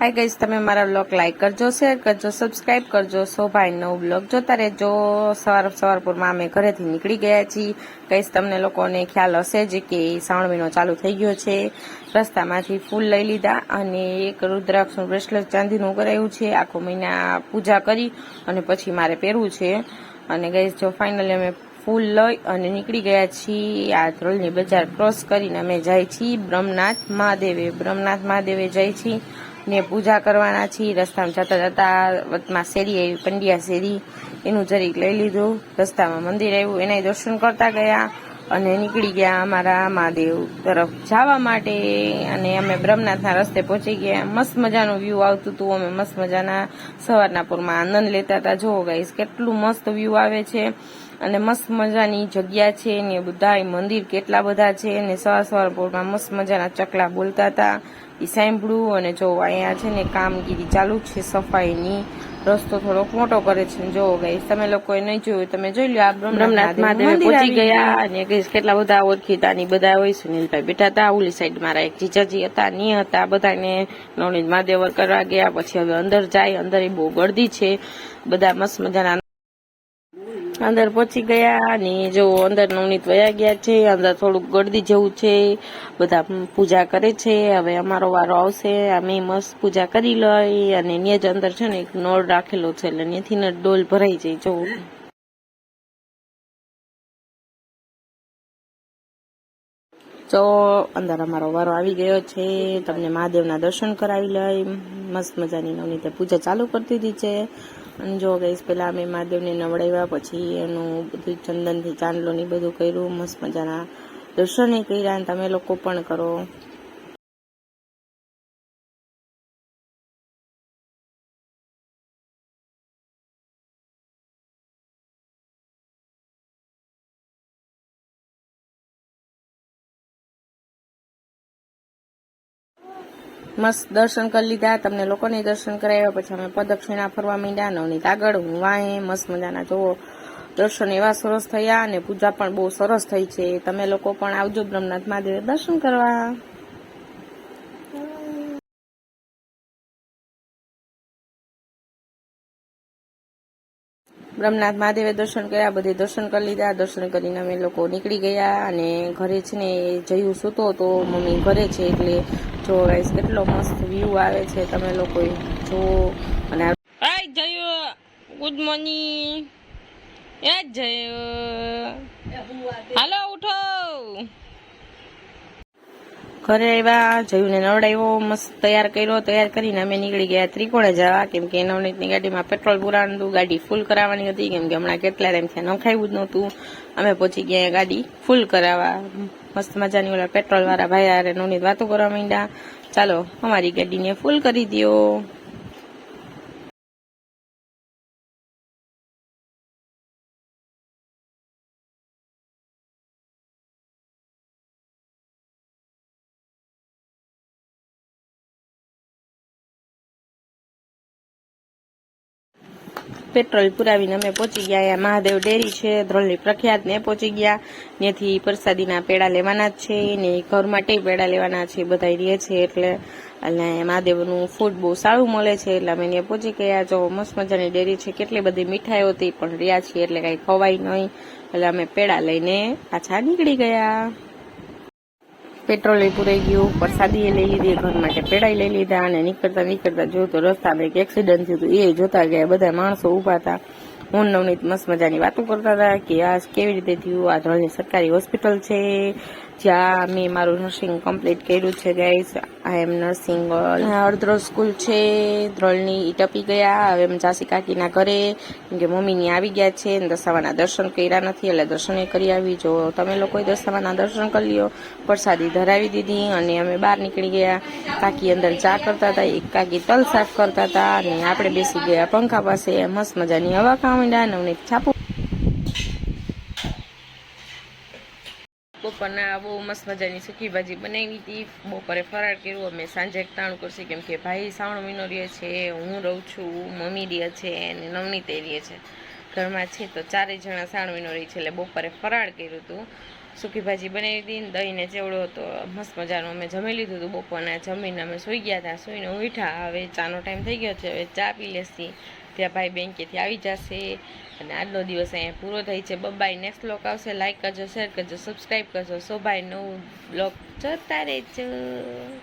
હાય guys તમે મારા blog like કરજો શેર કરજો સબસ્ક્રાઈબ કરજો. શોભાઈ નવું બ્લોગ જોતા રહેજો. સવાર સવારપુરમાં અમે ઘરેથી નીકળી ગયા છીએ. ગઈસ તમને લોકોને ખ્યાલ હશે જ કે શ્રાવણ મહિનો ચાલુ થઈ ગયો છે. રસ્તામાંથી ફૂલ લઈ લીધા અને એક રુદ્રાક્ષનું બ્રેસલેટ ચાંદીનું કરાયું છે. આખો મહિના પૂજા કરી અને પછી મારે પહેરવું છે. અને ગઈસ જો ફાઇનલી અમે ફૂલ લઈ અને નીકળી ગયા છીએ. આ ધ્રોલની બજાર ક્રોસ કરીને અમે જાય છીએ. બ્રહ્મનાથ મહાદેવે બ્રહ્મનાથ મહાદેવે જાય છીએ. ને પૂજા કરવાના છીએ. રસ્તામાં જતા જતા વચમાં શેરી આવી, પંડ્યા શેરી, એનું જરીક લઈ લીધું. રસ્તામાં મંદિર આવ્યું એના દર્શન કરતા ગયા અને નીકળી ગયા અમારા મહાદેવ તરફ જવા માટે. અને અમે બ્રહ્મનાથના રસ્તે પહોંચી ગયા. મસ્ત મજાનું વ્યૂ આવતું હતું. અમે મસ્ત મજાના સવારના પૂરમાં આનંદ લેતા હતા. જોવો ગાઈશ કેટલું મસ્ત વ્યૂ આવે છે. અને મસ્ત મજાની જગ્યા છે ને બધા મંદિર કેટલા બધા છે ને સવાર સવાર પૂરમાં મસ્ત મજાના ચકલા બોલતા હતા. એ સાંભળ્યું અને જો અહીંયા છે ને કામગીરી ચાલુ છે સફાઈની રસ્તો થોડોક મોટો કરે છે. જો ગઈ તમે લોકોએ નહીં જોયું તમે જોઈ લો આ બ્રહ્મનાથ મહાદેવ પહોંચી ગયા અને કેટલા બધા ઓળખીતા ની બધા હોય સુનિલભાઈ બેઠા હતા ઓલી સાઈડ મારા એક જીજાજી હતા ની હતા બધાને નવનીત મહાદેવ કરવા ગયા પછી હવે અંદર જાય અંદર એ બહુ ગળદી છે બધા મસ્ત મજાના અંદર પહોંચી ગયા અને જો અંદર નવનીત વયા ગયા છે, અંદર થોડુંક ગળદી જેવું છે, બધા પૂજા કરે છે, હવે અમારો વારો આવશે, અમે મસ્ત પૂજા કરી લઈ અને ત્યાં જ અંદર છે ને એક નળ રાખેલો છે, એટલે ત્યાંથી ડોલ ભરાઈ જાય, જો. તો અંદર અમારો વારો આવી ગયો છે, તમને મહાદેવના દર્શન કરાવી લઈ, મસ્ત મજાની નવનીતે પૂજા ચાલુ કરી દીધી છે. અને જો ગઈશ પહેલાં અમે મહાદેવને નવડાવ્યા, પછી એનું બધું ચંદનથી ચાંદલો ને બધું કર્યું, મસ્ત મજાના દર્શને કર્યા, અને તમે લોકો પણ કરો. મસ્ત દર્શન કરી લીધા. તમને લોકોને દર્શન કરાવ્યા. પછી અમે પ્રદક્ષિણા ફરવા માંડ્યા, નવનીત આગળ, હું વાંહે, મસ્ત મજાના જોવો દર્શન એવા સરસ થયા અને પૂજા પણ બહુ સરસ થઈ છે. તમે લોકો પણ આવજો બ્રહ્મનાથ મહાદેવ દર્શન કરવા. બ્રહ્મનાથ મહાદેવે દર્શન કર્યા, બધે દર્શન કરી લીધા. દર્શન કરીને અમે લોકો નીકળી ગયા અને ઘરે છે ને જયું સૂતો તો મમ્મી ઘરે છે એટલે જો ગાઈસ કેટલો મસ્ત વ્યૂ આવે છે તમે લોકો જો અને હાય જયો ગુડ મોર્નિંગ. એ જયો હાલો ઉઠો. ઘરે આવ્યા, જયુને નવડાવ્યો, મસ્ત તૈયાર કર્યો, તૈયાર કરીને અમે નીકળી ગયા ત્રિકોણે જવા. કેમ કે નવનીતની ગાડીમાં પેટ્રોલ પુરાણું હતું, ગાડી ફૂલ કરાવવાની હતી. કેમ કે હમણાં કેટલા ટાઈમથી નખાયું જ નહોતું. અમે પહોંચી ગયા ગાડી ફૂલ કરાવવા. મસ્ત મજાની ઓલા પેટ્રોલ વાળા ભાઈ આરે નવનીત વાતો કરવા માંડ્યા. ચાલો, અમારી ગાડીને ફૂલ કરી દો પેટ્રોલ પુરાવીને અમે પહોંચી ગયા. અહીંયા મહાદેવ ડેરી છે ધ્રોલની પ્રખ્યાત ને પહોંચી ગયા. ત્યાંથી પ્રસાદીના પેડા લેવાના જ છે ને ઘર માટે પેડા લેવાના છે બધા રહે છે એટલે અને મહાદેવનું ફૂડ બહુ સારું મળે છે એટલે અમે ત્યાં પહોંચી ગયા. જો મસ્ત મજાની ડેરી છે, કેટલી બધી મીઠાઈઓ હતી પણ રહ્યા છીએ એટલે કાંઈ ખવાય નહીં. એટલે અમે પેડા લઈને પાછા નીકળી ગયા. પેટ્રોલ એ પૂરાઈ ગયું પ્રસાદી લઈ લીધી ઘર માટે પેડાઈ લઈ લીધા અને નીકળતા નીકળતા જોયું તો રસ્તામાં એક એક્સિડન્ટ થયું હતું. એ જોતા ગયા બધા માણસો ઊભા હતા. હું નવનીત મસ્ત મજાની વાતો કરતા હતા કે આ કેવી રીતે થયું? આ ધોળની સરકારી હોસ્પિટલ છે. જ્યાં મેં મારું નર્સિંગ કમ્પ્લીટ કર્યું છે ગાઈસ આઈ એમ નર્સિંગ અર્ધ્રો સ્કૂલ છે ધ્રોલની ટપી ગયા, હવે એમ ચાસી કાકીના ઘરે, કેમ કે મમ્મીની આવી ગયા છે દસાવાના દર્શન કર્યા નથી, એટલે દર્શને કરી આવી. જો તમે લોકોએ દસાવાના દર્શન કરી લ્યો, પ્રસાદી ધરાવી દીધી, અને અમે બહાર નીકળી ગયા. કાકી અંદર ચા કરતા હતા, એક કાકી તલ સાફ કરતા હતા, અને આપણે બેસી ગયા પંખા પાસે, મસ્ત મજાની હવા કામ માંડ્યા નવને છાપું બપોરના બહુ મસ્ત મજાની સૂકી ભાજી બનાવી હતી. બપોરે ફરાળ કર્યું, અમે સાંજે એક તાણું કરશે કેમ કે ભાઈ શ્રાવણ મહિનો રહે છે, હું રહું છું, મમ્મી રહે છે અને નવનીતે રહે છે. ઘરમાં છે તો ચારેય જણા શ્રાવણ મહિનો રહી છે એટલે બપોરે ફરાળ કર્યું હતું. સૂકી ભાજી બનાવી હતી ને દહીંને ચેવડો હતો. મસ્ત મજાનું અમે જમી લીધું હતું બપોરના. જમીને અમે સૂઈ ગયા હતા. સૂઈને ઉઠા હવે ચાનો ટાઈમ થઈ ગયો છે. હવે ચા પી લેશી. ત્યાં ભાઈ બેંકેથી આવી જશે. અને આજનો દિવસ અહીંયા પૂરો થાય છે. બબાઈ નેક્સ્ટ બ્લોક આવશે. લાઇક કરજો શેર કરજો સબસ્ક્રાઈબ કરજો. શોભાઈ, નવું બ્લોક જોતા રહેજો.